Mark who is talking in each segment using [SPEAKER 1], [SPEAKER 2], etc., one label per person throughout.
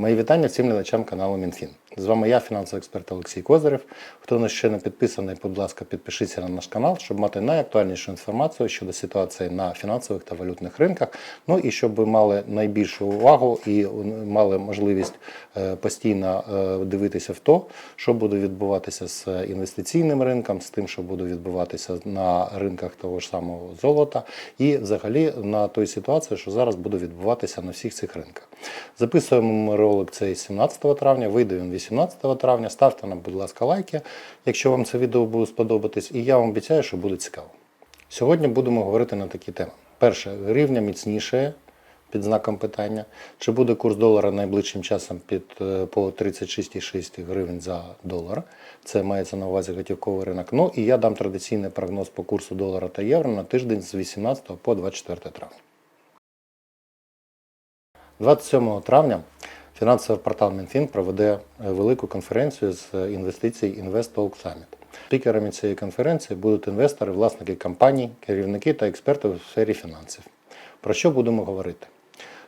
[SPEAKER 1] Мої вітання всім глядачам каналу МінФін. З вами я, фінансовий експерт Олексій Козирев. Хто не ще не підписаний, будь ласка, підпишіться на наш канал, щоб мати найактуальнішу інформацію щодо ситуації на фінансових та валютних ринках. Ну і щоб ви мали найбільшу увагу і мали можливість е, постійно е, дивитися в то, що буде відбуватися з інвестиційним ринком, з тим, що буде відбуватися на ринках того ж самого золота, і взагалі на той ситуації, що зараз буде відбуватися на всіх цих ринках. Записуємо ми ролик цей 17 травня, вийде він 18 травня. Ставте нам, будь ласка, лайки, якщо вам це відео буде сподобатись, і я вам обіцяю, що буде цікаво. Сьогодні будемо говорити на такі теми. Перше, гривня міцніше під знаком питання. Чи буде курс долара найближчим часом під е, по 36,6 гривень за долар? Це мається на увазі готівковий ринок. Ну і я дам традиційний прогноз по курсу долара та євро на тиждень з 18 по 24 травня. 27 травня фінансовий портал Мінфін проведе е, велику конференцію з інвестицій Invest Talk Summit. Спікерами цієї конференції будуть інвестори, власники компаній, керівники та експерти у сфері фінансів. Про що будемо говорити?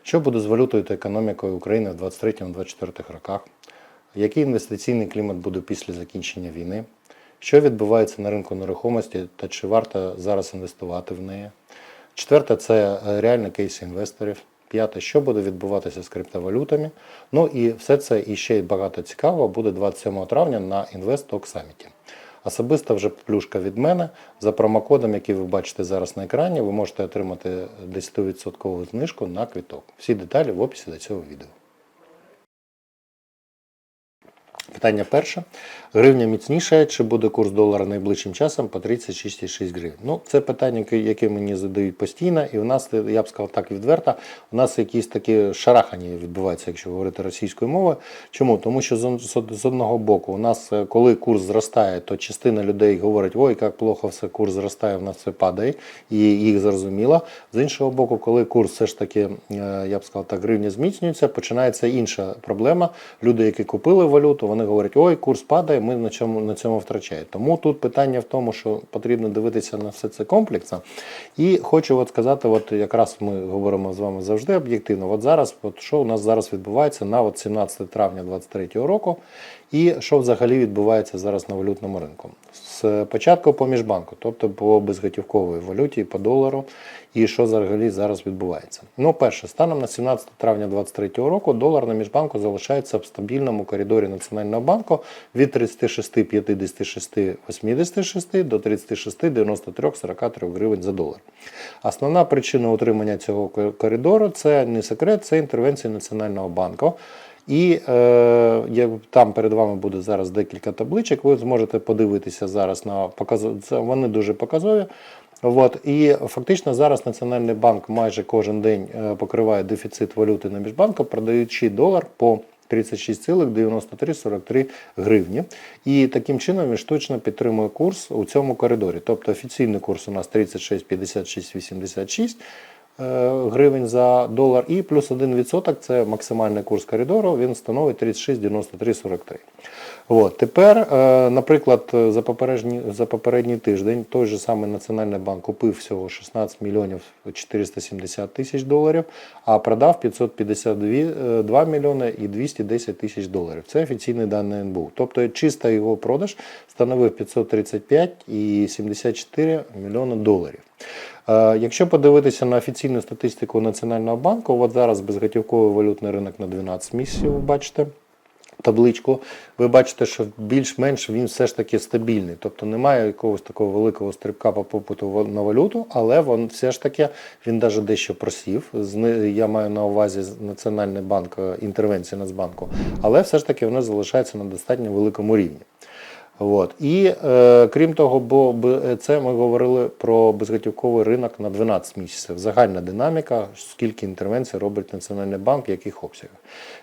[SPEAKER 1] Що буде з валютою та економікою України в 2023-2024 роках? Який інвестиційний клімат буде після закінчення війни? Що відбувається на ринку нерухомості та чи варто зараз інвестувати в неї? Четверте це е, реальні кейси інвесторів. П'яте, що буде відбуватися з криптовалютами. Ну і все це і ще багато цікавого буде 27 травня на Invest Talk Summit. Особиста вже плюшка від мене. За промокодом, який ви бачите зараз на екрані, ви можете отримати 10% знижку на квіток. Всі деталі в описі до цього відео. Питання перше. Гривня міцніша, чи буде курс долара найближчим часом по 36,6 гривень? Ну, це питання, яке мені задають постійно, і у нас, я б сказав так відверто, у нас якісь такі шарахані відбуваються, якщо говорити російською мовою. Чому? Тому що з одного боку, у нас, е, коли курс зростає, то частина людей говорить, ой, як плохо все, курс зростає, у нас все падає, і їх зрозуміло. З іншого боку, коли курс все ж таки, е, я б сказав так, гривня зміцнюється, починається інша проблема. Люди, які купили валюту, вони говорять, ой, курс падає, ми на цьому на цьому втрачаємо. Тому тут питання в тому, що потрібно дивитися на все це комплексно. І хочу от сказати, от якраз ми говоримо з вами завжди об'єктивно. От зараз, от що у нас зараз відбувається на от 17 травня 2023 року, і що взагалі відбувається зараз на валютному ринку. З початку по міжбанку, тобто по безготівковій валюті, по долару, і що взагалі зараз відбувається. Ну, перше, станом на 17 травня 2023 року долар на міжбанку залишається в стабільному коридорі Національного банку від 36, 56, 86 до 36, 93, 43 гривень за долар. Основна причина утримання цього коридору це не секрет, це інтервенція Національного банку. І е, там перед вами буде зараз декілька табличок, ви зможете подивитися зараз на показові, вони дуже показові. От, І фактично зараз Національний банк майже кожен день е, покриває дефіцит валюти на міжбанку, продаючи долар по 36,9343 гривні. І таким чином він штучно підтримує курс у цьому коридорі. Тобто офіційний курс у нас 36,56,86 е, гривень за долар, і плюс 1% це максимальний курс коридору, він становить 36,9343. От. Тепер, е, наприклад, за попередній, за попередній тиждень той же самий Національний банк купив всього 16 мільйонів 470 тисяч доларів, а продав 552 мільйони і 210 тисяч доларів. Це офіційні дані НБУ. Тобто чисто його продаж становив 535,74 мільйони доларів. Е, якщо подивитися на офіційну статистику Національного банку, от зараз безготівковий валютний ринок на 12 місяців, ви бачите табличку, ви бачите, що більш-менш він все ж таки стабільний. Тобто немає якогось такого великого стрибка по попиту на валюту, але він все ж таки він навіть дещо просів. Я маю на увазі Національний банк інтервенції Нацбанку, але все ж таки воно залишається на достатньо великому рівні. От. І е, крім того, бо це ми говорили про безготівковий ринок на 12 місяців. Загальна динаміка, скільки інтервенцій робить Національний банк, яких обсягах.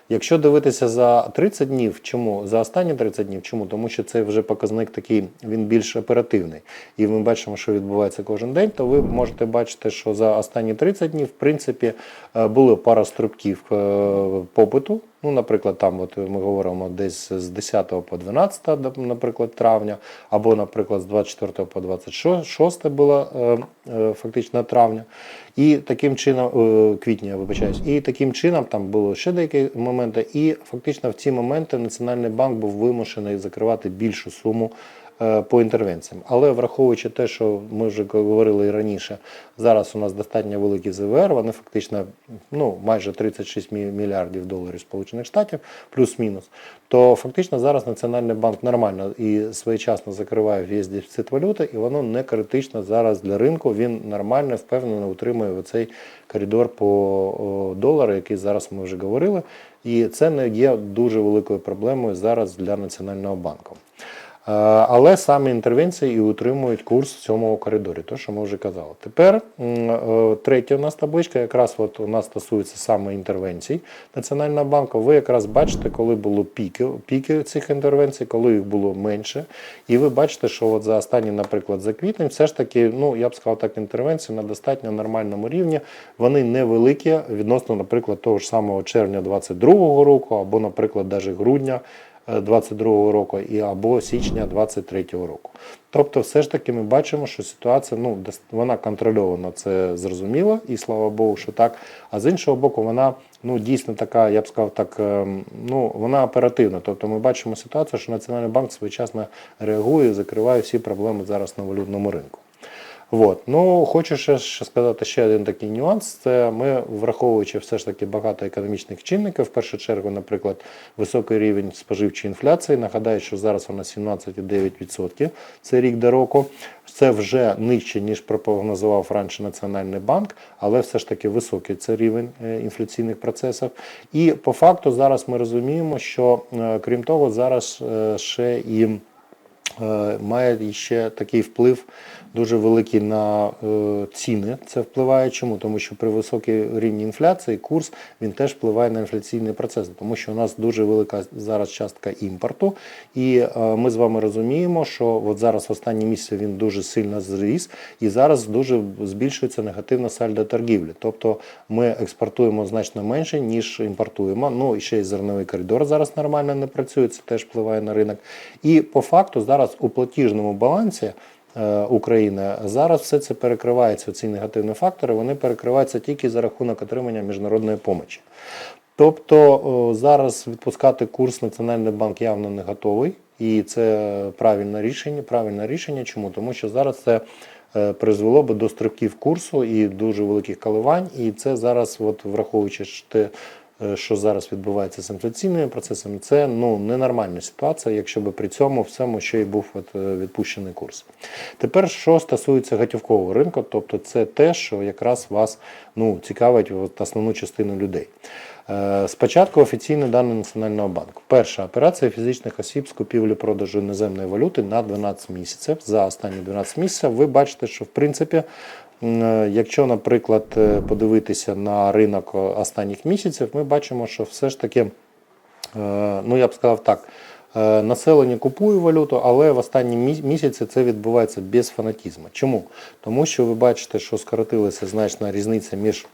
[SPEAKER 1] Якщо дивитися за 30 днів, чому за останні 30 днів, чому? Тому що це вже показник такий, він більш оперативний. І ми бачимо, що відбувається кожен день, то ви можете бачити, що за останні 30 днів, в принципі, е, були пара стрибків е, попиту Ну, наприклад, там от ми говоримо десь з 10 по 12, наприклад, травня, або, наприклад, з 24 по 26 було е, е, фактично травня. І таким чином, е, квітня, вибачаюсь, і таким чином там було ще деякі моменти. І фактично в ці моменти Національний банк був вимушений закривати більшу суму по інтервенціям. Але враховуючи те, що ми вже говорили і раніше, зараз у нас достатньо великі ЗВР, вони фактично ну, майже 36 мі- мільярдів доларів Сполучених Штатів, плюс-мінус, то фактично зараз Національний банк нормально і своєчасно закриває весь дефіцит валюти, і воно не критично зараз для ринку. Він нормально, впевнено утримує оцей коридор по долару, який зараз ми вже говорили. І це не є дуже великою проблемою зараз для Національного банку. Е, Але саме інтервенції і утримують курс в цьому коридорі, то що ми вже казали. Тепер е, третя у нас табличка, якраз от у нас стосується саме інтервенцій Національного банку. Ви якраз бачите, коли було піки, піки цих інтервенцій, коли їх було менше. І ви бачите, що от за останні, наприклад, за квітень, все ж таки, ну я б сказав так, інтервенції на достатньо нормальному рівні. Вони невеликі відносно, наприклад, того ж самого червня 2022 року, або, наприклад, навіть грудня. 22 року і або січня 23 року. Тобто, все ж таки ми бачимо, що ситуація ну, вона контрольована, це зрозуміло, і слава Богу, що так. А з іншого боку, вона ну, дійсно така, я б сказав, так, ем, ну, вона оперативна. Тобто ми бачимо ситуацію, що Національний банк своєчасно реагує закриває всі проблеми зараз на валютному ринку. Вот. Ну, хочу ще, ще сказати ще один такий нюанс. Це ми, враховуючи все ж таки багато економічних чинників, в першу чергу, наприклад, високий рівень споживчої інфляції. Нагадаю, що зараз вона 17,9%. Це рік до року. Це вже нижче, ніж прогнозував раніше Національний банк, але все ж таки високий це рівень е, інфляційних процесів. І по факту зараз ми розуміємо, що е, крім того, зараз е, ще і має ще такий вплив дуже великий на е, ціни. Це впливає чому? Тому що при високій рівні інфляції курс він теж впливає на інфляційний процес, тому що у нас дуже велика зараз частка імпорту, і е, ми з вами розуміємо, що от зараз в останні місяці він дуже сильно зріс, і зараз дуже збільшується негативна сальдо торгівлі. Тобто ми експортуємо значно менше, ніж імпортуємо. Ну і ще й зерновий коридор зараз нормально не працює, це теж впливає на ринок. І по факту зараз у платіжному балансі. е, України зараз все це перекривається. Ці негативні фактори вони перекриваються тільки за рахунок отримання міжнародної помочі. Тобто зараз відпускати курс Національний банк явно не готовий, і це правильне рішення. Правильне рішення. Чому? Тому що зараз це е, призвело би до стрибків курсу і дуже великих коливань. І це зараз, от враховуючи те, е, що зараз відбувається з інфляційними процесами, це ну ненормальна ситуація, якщо би при цьому всьому ще й був от, е, відпущений курс. Тепер, що стосується готівкового ринку, тобто це те, що якраз вас ну, цікавить от, основну частину людей. Е, Спочатку офіційні дані Національного банку. Перша операція фізичних осіб з купівлі-продажу іноземної валюти на 12 місяців. За останні 12 місяців ви бачите, що в принципі, е, якщо, наприклад, е, подивитися на ринок е, останніх місяців, ми бачимо, що все ж таки, е, ну я б сказав так. е, Населення купує валюту, але в останні місяці це відбувається без фанатізму. Чому? Тому що ви бачите, що скоротилася значна різниця між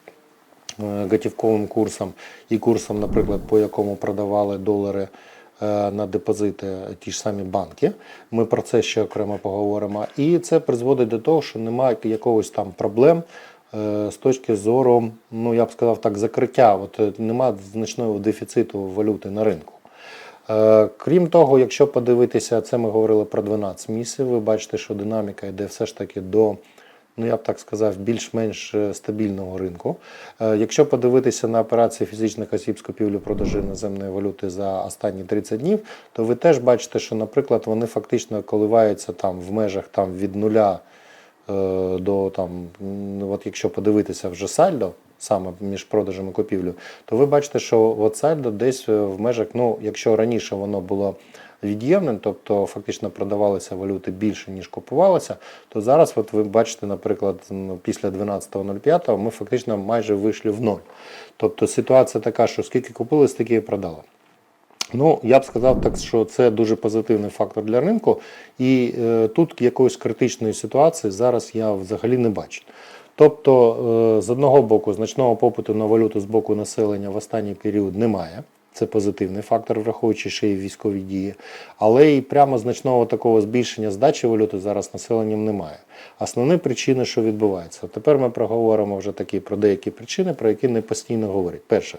[SPEAKER 1] е, готівковим курсом і курсом, наприклад, по якому продавали долари е, на депозити ті ж самі банки. Ми про це ще окремо поговоримо. І це призводить до того, що немає якогось там проблем. е, З точки зору, ну я б сказав так, закриття, от е, немає значного дефіциту валюти на ринку. Е, Крім того, якщо подивитися, це ми говорили про 12 місяців, ви бачите, що динаміка йде все ж таки до, ну я б так сказав, більш-менш е, стабільного ринку. Е, Якщо подивитися на операції фізичних осіб з купівлі продажу іноземної валюти за останні 30 днів, то ви теж бачите, що, наприклад, вони фактично коливаються там в межах там, від нуля е, до там, м, от якщо подивитися вже сальдо, саме між продажем і купівлею, то ви бачите, що от сальдо десь в межах, ну, якщо раніше воно було від'ємним, тобто фактично продавалися валюти більше, ніж купувалося, то зараз от ви бачите, наприклад, ну, після 12.05 ми фактично майже вийшли в ноль. Тобто ситуація така, що скільки купили, стільки і продали. Ну, я б сказав так, що це дуже позитивний фактор для ринку, і е, тут якоїсь критичної ситуації зараз я взагалі не бачу. Тобто, е, з одного боку, значного попиту на валюту з боку населення в останній період немає. Це позитивний фактор, враховуючи ще й військові дії. Але і прямо значного такого збільшення здачі валюти зараз населенням немає. Основні причини, що відбувається. Тепер ми проговоримо вже такі про деякі причини, про які не постійно говорять. Перше,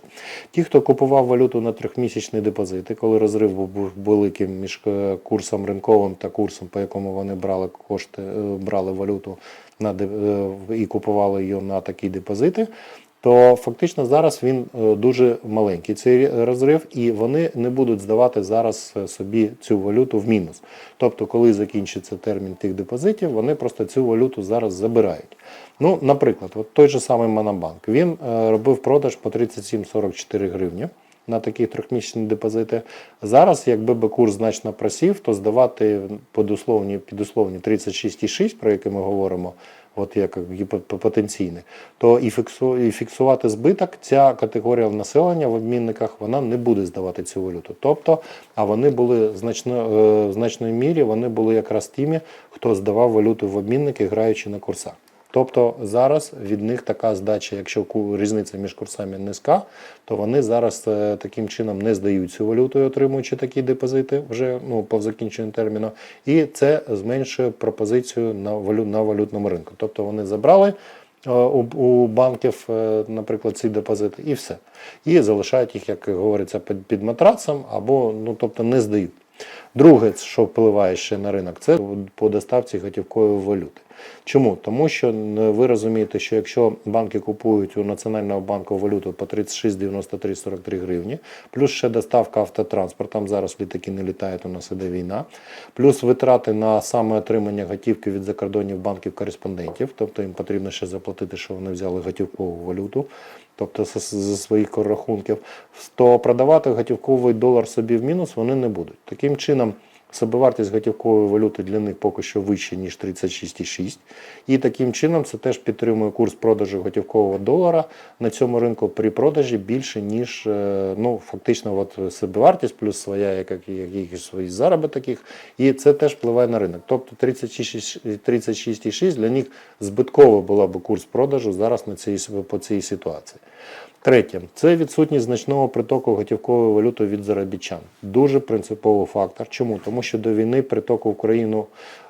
[SPEAKER 1] ті, хто купував валюту на трьохмісячні депозити, коли розрив був великим між е, курсом ринковим та курсом, по якому вони брали кошти, е, брали валюту на е, і купували її на такі депозити. То фактично зараз він е, дуже маленький цей розрив, і вони не будуть здавати зараз е, собі цю валюту в мінус. Тобто, коли закінчиться термін тих депозитів, вони просто цю валюту зараз забирають. Ну, наприклад, от той же самий Монобанк, він е, робив продаж по 37,44 гривні на такі трьохмісячні депозити. Зараз, якби би курс значно просів, то здавати під условні, під условні 36,6, про які ми говоримо, от як потенційне, то і, фіксу, фіксувати збиток ця категорія населення в обмінниках вона не буде здавати цю валюту. Тобто, а вони були значно, е, в значної мірі, вони були якраз тими, хто здавав валюту в обмінники, граючи на курсах. Тобто зараз від них така здача, якщо різниця між курсами низька, то вони зараз е, таким чином не здають цю валюту, отримуючи такі депозити вже ну, по закінченню терміну. І це зменшує пропозицію на, валю, на валютному ринку. Тобто вони забрали е, у, банків, е, наприклад, ці депозити, і все. І залишають їх, як говориться, під матрацем або ну, тобто не здають. Друге, що впливає ще на ринок, це по доставці готівкової валюти. Чому? Тому що ви розумієте, що якщо банки купують у Національного банку валюту по 36,93-43 гривні, плюс ще доставка автотранспортом, зараз літаки не літають, у нас іде війна, плюс витрати на саме отримання готівки від закордонних банків кореспондентів, тобто їм потрібно ще заплатити, що вони взяли готівкову валюту, тобто зі своїх рахунків, то продавати готівковий долар собі в мінус вони не будуть. Таким чином. Собівартість готівкової валюти для них поки що вища, ніж 36,6. І таким чином це теж підтримує курс продажу готівкового долара на цьому ринку при продажі більше, ніж е, ну, фактично от собівартість, плюс своя як- як- якісь свої заробіток їх. І це теж впливає на ринок. Тобто 36,6 36,6 для них збитково була б курс продажу зараз на цій, по цій ситуації. Третє це відсутність значного притоку готівкової валюти від заробітчан. Дуже принциповий фактор. Чому? Тому що до війни приток в Україну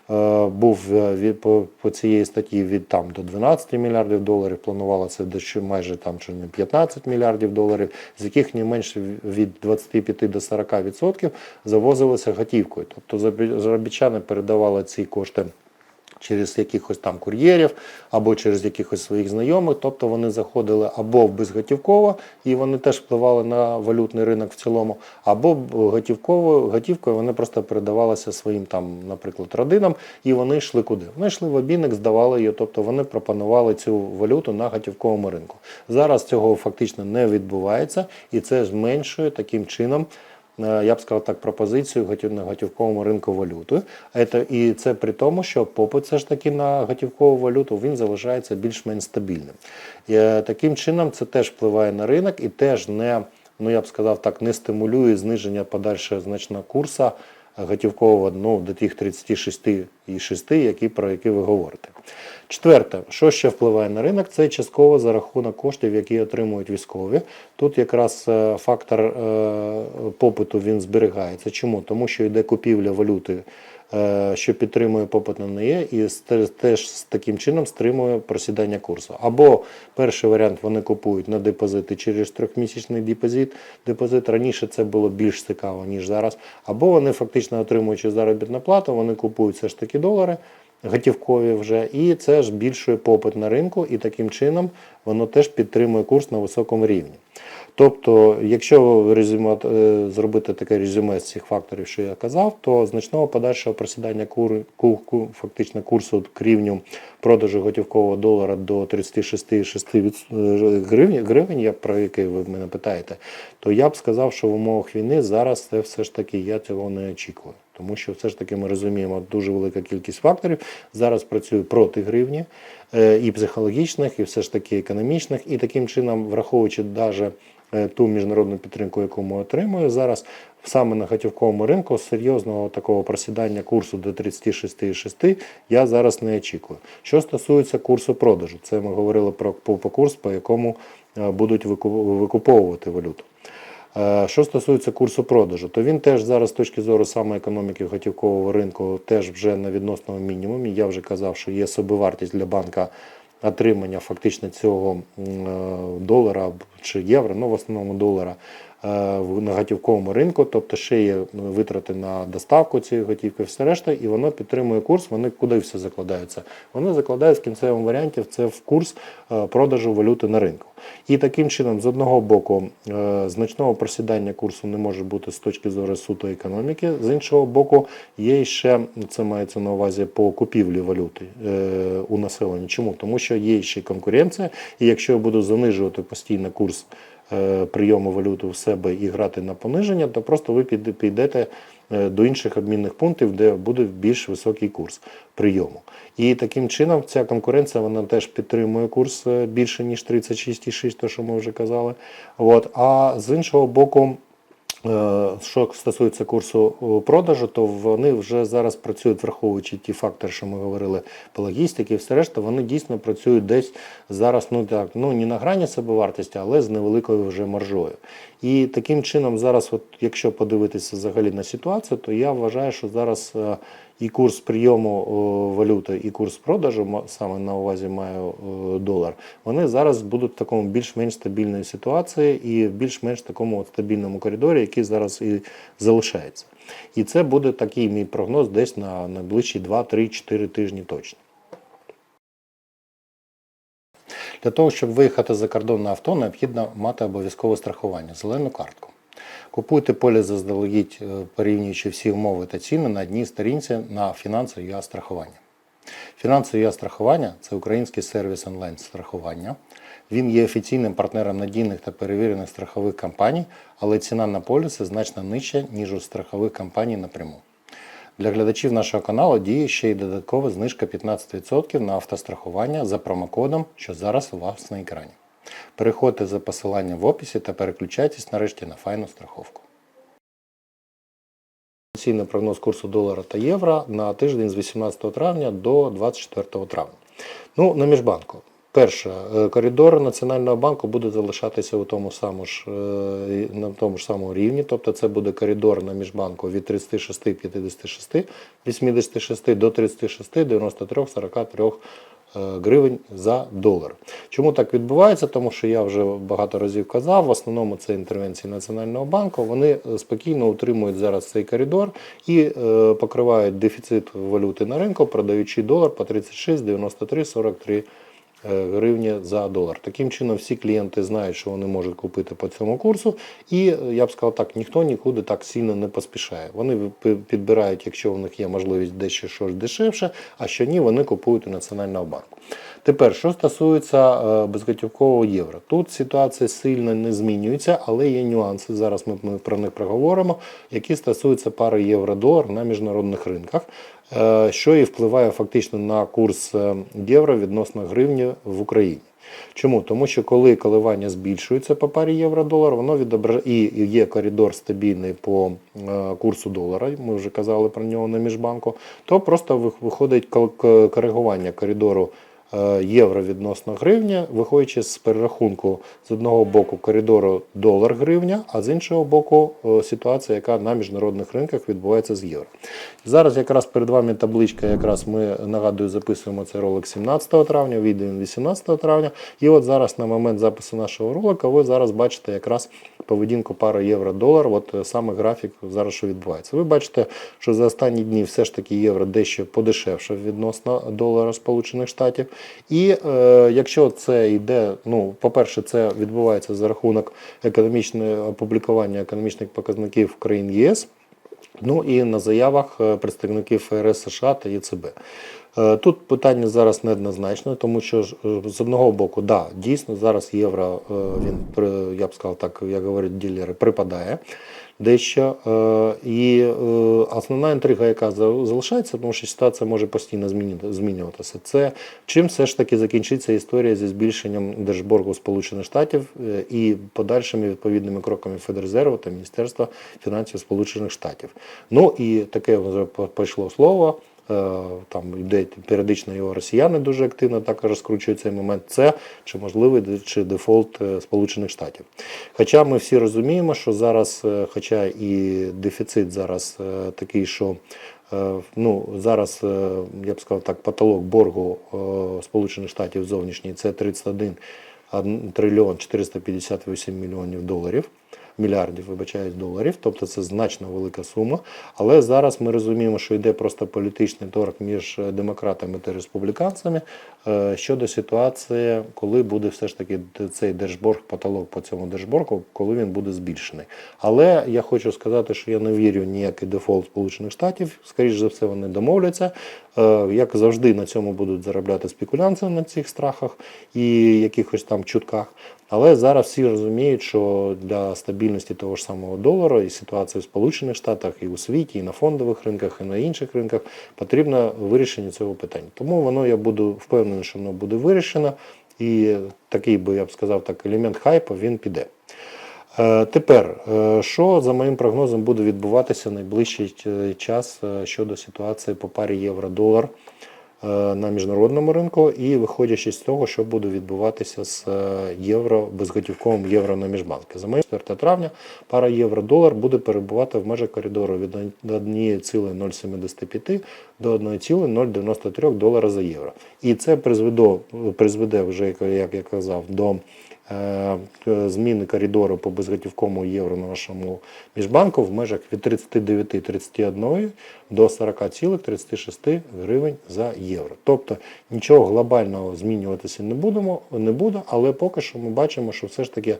[SPEAKER 1] е, був е, від по, по цієї статті від там до 12 мільярдів доларів. Планувалося дещо майже там чи не 15 мільярдів доларів, з яких не менше від 25 до 40 відсотків завозилося готівкою. Тобто заробітчани передавали ці кошти через якихось там кур'єрів або через якихось своїх знайомих, тобто вони заходили або безготівково, і вони теж впливали на валютний ринок в цілому, або готівково, готівкою вони просто передавалися своїм там, наприклад, родинам, і вони йшли куди? Вони йшли в обійник, здавали її, тобто вони пропонували цю валюту на готівковому ринку. Зараз цього фактично не відбувається, і це зменшує таким чином я б сказав так, пропозицію на готівковому ринку валюти. І це при тому, що попит все ж таки на готівкову валюту він залишається більш-менш стабільним. І, е, таким чином це теж впливає на ринок і теж не, ну я б сказав так, не стимулює зниження подальшого значного курсу готівкового ну, до тих 36,6, які, про які ви говорите. Четверте, що ще впливає на ринок, це частково за рахунок коштів, які отримують військові. Тут якраз е, фактор е, попиту він зберігається. Чому? Тому що йде купівля валюти, е, що підтримує попит на неї, і теж з таким чином стримує просідання курсу. Або перший варіант вони купують на депозити через трьохмісячний депозит. Депозит раніше це було більш цікаво, ніж зараз. Або вони фактично отримуючи заробітну плату, вони купують все ж таки долари готівкові вже, і це ж збільшує попит на ринку, і таким чином воно теж підтримує курс на високому рівні. Тобто, якщо резюме, е, зробити таке резюме з цих факторів, що я казав, то значного подальшого просідання кур, ку, ку, фактично курсу к рівню продажу готівкового долара до 36,6 від- е, гривень, гривень, про який ви мене питаєте, то я б сказав, що в умовах війни зараз це все ж таки я цього не очікую. Тому що все ж таки ми розуміємо, дуже велика кількість факторів зараз працює проти гривні е, і психологічних, і все ж таки економічних, і таким чином, враховуючи навіть ту міжнародну підтримку, яку ми отримуємо зараз, саме на готівковому ринку серйозного такого просідання курсу до 36,6 я зараз не очікую. Що стосується курсу продажу, це ми говорили про по курс, по якому е, будуть викуповувати валюту. Е, Що стосується курсу продажу, то він теж зараз з точки зору саме економіки готівкового ринку теж вже на відносному мінімумі. Я вже казав, що є собівартість для банка отримання фактично цього е, долара чи євро, ну в основному долара на готівковому ринку, тобто ще є витрати на доставку цієї готівки, все решта, і воно підтримує курс. Вони куди все закладаються? Вони закладають в кінцевому варіанті це в курс е, продажу валюти на ринку. І таким чином, з одного боку, е, значного просідання курсу не може бути з точки зору суто економіки. З іншого боку, є ще це мається на увазі по купівлі валюти е, у населення. Чому? Тому що є ще конкуренція, і якщо я буду занижувати постійно курс е, прийому валюти в себе і грати на пониження, то просто ви піде- підете е, до інших обмінних пунктів, де буде більш високий курс прийому. І таким чином ця конкуренція вона теж підтримує курс е, більше ніж 36,6, то що ми вже казали. От. А з іншого боку. Е, Що стосується курсу продажу, то вони вже зараз працюють, враховуючи ті фактори, що ми говорили по логістиці, і все решта, вони дійсно працюють десь зараз, ну так, ну не на грані собівартості, але з невеликою вже маржою. І таким чином, зараз, от, якщо подивитися взагалі на ситуацію, то я вважаю, що зараз е, і курс прийому валюти, і курс продажу, саме на увазі маю е, долар, вони зараз будуть в такому більш-менш стабільної ситуації і в більш-менш такому стабільному коридорі, який зараз і залишається. І це буде такий мій прогноз десь на найближчі 2, 3, 4 тижні точно. Для того, щоб виїхати за кордон на авто, необхідно мати обов'язкове страхування зелену картку. Купуйте полі заздалегідь, е, порівнюючи всі умови та ціни на одній сторінці на фінансове страхування. Фінансове страхування це український сервіс онлайн страхування. Він є офіційним партнером надійних та перевірених страхових компаній, але ціна на поліси значно нижча, ніж у страхових компаній напряму. Для глядачів нашого каналу діє ще й додаткова знижка 15% на автострахування за промокодом, що зараз у вас на екрані. Переходьте за посиланням в описі та переключайтесь нарешті на файну страховку. Офіційний прогноз курсу долара та євро на тиждень з 18 травня до 24 травня. Ну, на міжбанку. Перше, е, коридор Національного банку буде залишатися у тому самому ж, е, на тому ж самому рівні, тобто це буде коридор на міжбанку від 36, 56, 86 до 36, 93, 43 е, гривень за долар. Чому так відбувається? Тому що я вже багато разів казав, в основному це інтервенції Національного банку. Вони е, спокійно утримують зараз цей коридор і е, покривають дефіцит валюти на ринку, продаючи долар по 36, 93, 43 е, гривні за долар. Таким чином, всі клієнти знають, що вони можуть купити по цьому курсу, і е, я б сказав так, ніхто нікуди так сильно не поспішає. Вони підбирають, якщо в них є можливість дещо щось дешевше, а що ні, вони купують у Національного банку. Тепер, що стосується е, безготівкового євро, тут ситуація сильно не змінюється, але є нюанси. Зараз ми, ми про них проговоримо, які стосуються пари євро-долар на міжнародних ринках, е, що і впливає фактично на курс е, євро відносно гривні в Україні. Чому? Тому що коли коливання збільшуються по парі євро-долар, воно відображає і є коридор стабільний по курсу долара, ми вже казали про нього на міжбанку, то просто виходить коригування коридору євро відносно гривні, виходячи з перерахунку з одного боку коридору долар-гривня, а з іншого боку е, ситуація, яка на міжнародних ринках відбувається з євро. Зараз якраз перед вами табличка, якраз ми нагадую, записуємо цей ролик 17 травня, він 18 травня. І от зараз на момент запису нашого ролика ви зараз бачите якраз поведінку пари євро-долар, от е, саме графік зараз що відбувається. Ви бачите, що за останні дні все ж таки євро дещо подешевше відносно долара Сполучених Штатів. І е, якщо це йде, ну, по-перше, це відбувається за рахунок економічного опублікування економічних показників країн ЄС. Ну і на заявах е, представників ФРС США та ЄЦБ. Е, Тут питання зараз неоднозначне, тому що е, з одного боку, да, дійсно зараз євро він я б сказав так, як говорять ділери, припадає дещо. Е, І е, основна інтрига, яка за- залишається, тому що ситуація може постійно змінювати- змінюватися, це чим все ж таки закінчиться історія зі збільшенням держборгу Сполучених Штатів е, і подальшими відповідними кроками Федрезерву та Міністерства фінансів Сполучених Штатів. Ну і таке вже пішло слово. Е, там йде періодично його росіяни дуже активно також розкручують цей момент. Це чи можливий чи дефолт е, Сполучених Штатів. Хоча ми всі розуміємо, що зараз, е, хоча і дефіцит зараз такий, що ну, зараз, я б сказав так, потолок боргу Сполучених Штатів зовнішній це 31 ад- трильйон 458 мільйонів доларів. Мільярдів, вибачаюсь, доларів, тобто це значно велика сума. Але зараз ми розуміємо, що йде просто політичний торг між е, демократами та республіканцями е, щодо ситуації, коли буде все ж таки цей держборг, потолок по цьому держборгу, коли він буде збільшений. Але я хочу сказати, що я не вірю в ніякий дефолт Сполучених Штатів. Скоріше за все, вони домовляться. Е, Як завжди, на цьому будуть заробляти спекулянти на цих страхах і якихось там чутках. Але зараз всі розуміють, що для стабільності того ж самого долара і ситуації в Сполучених Штатах, і у світі, і на фондових ринках, і на інших ринках потрібно вирішення цього питання. Тому воно я буду впевнений, що воно буде вирішено, і такий би я б сказав, так елемент хайпу він піде. Е, Тепер, е, що за моїм прогнозом буде відбуватися найближчий е, час щодо ситуації по парі євро-долар на міжнародному ринку, і виходячи з того, що буде відбуватися з е, євро безготівковим євро на міжбанки. За моє 4 травня пара євро-долар буде перебувати в межах коридору від 1,075 до 1,093 долара за євро. І це призведе, призведе вже, як я казав, до е, зміни коридору по безготівковому євро на нашому міжбанку в межах від 39,31 до 40,36 гривень за євро. Тобто нічого глобального змінюватися не будемо, не буде, але поки що ми бачимо, що все ж таки е,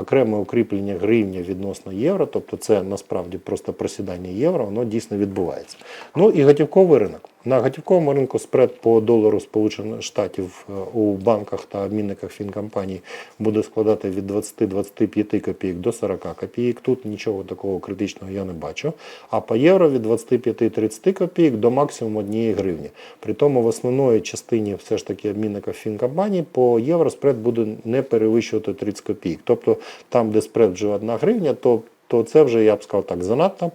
[SPEAKER 1] окреме укріплення гривня відносно євро, тобто це насправді просто просідання євро, воно дійсно відбувається. Ну і готівковий ринок. На готівковому ринку спред по долару Сполучених Штатів е, у банках та обмінниках фінкомпаній буде складати від 20-25 копійок до 40 копійок. Тут нічого такого критичного я не бачу. А по євро від 25-30 копійок до максимум 1 гривні. При тому в основної частині все ж таки обмінників фінкомпаній по євро спред буде не перевищувати 30 копійок. Тобто там, де спред вже 1 гривня, то, то це вже я б сказав так занадто.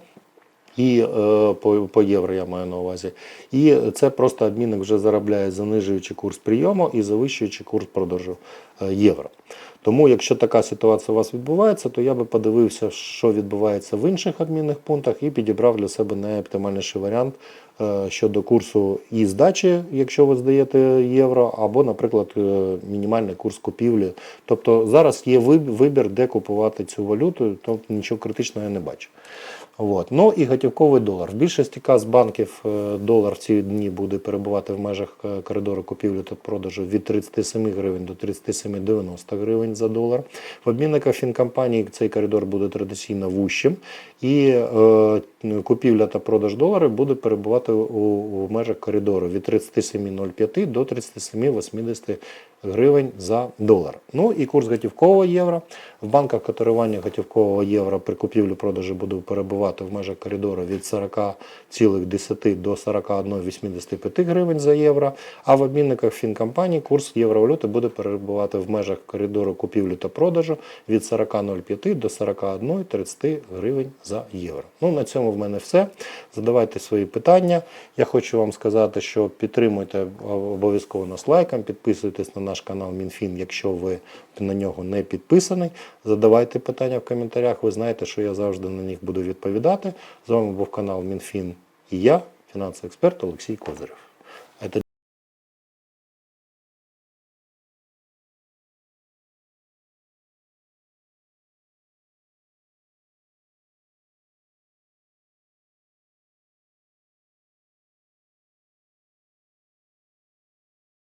[SPEAKER 1] І е, по, по євро я маю на увазі. І це просто обмінник вже заробляє занижуючи курс прийому і завищуючи курс продажу е, євро. Тому, якщо така ситуація у вас відбувається, то я би подивився, що відбувається в інших обмінних пунктах, і підібрав для себе найоптимальніший варіант щодо курсу і здачі, якщо ви здаєте євро, або, наприклад, е, мінімальний курс купівлі. Тобто зараз є вибір, де купувати цю валюту, тобто нічого критичного я не бачу. От. Ну і готівковий долар. В більшості каз банків е, долар в ці дні буде перебувати в межах е, коридору купівлі та продажу від 37 гривень до 37,90 гривень за долар. В обмінниках фінкомпаній цей коридор буде традиційно вущим, і е, купівля та продаж доларів буде перебувати у, у межах коридору від 37,05 до 37,80 гривень за долар. Ну і курс готівкового євро. В банках котирування готівкового євро при купівлі продажі буде перебувати в межах коридору від 40,10 до 41,85 гривень за євро. А в обмінниках фінкомпаній курс євровалюти буде перебувати в межах коридору купівлі та продажу від 40,05 до 41,30 гривень за євро. Ну на цьому в мене все. Задавайте свої питання. Я хочу вам сказати, що підтримуйте обов'язково нас лайком, підписуйтесь на наш канал МінФін, якщо ви на нього не підписаний. Задавайте питання в коментарях. Ви знаєте, що я завжди на них буду відповідати. З вами був канал МінФін і я, фінансовий експерт Олексій Козирев.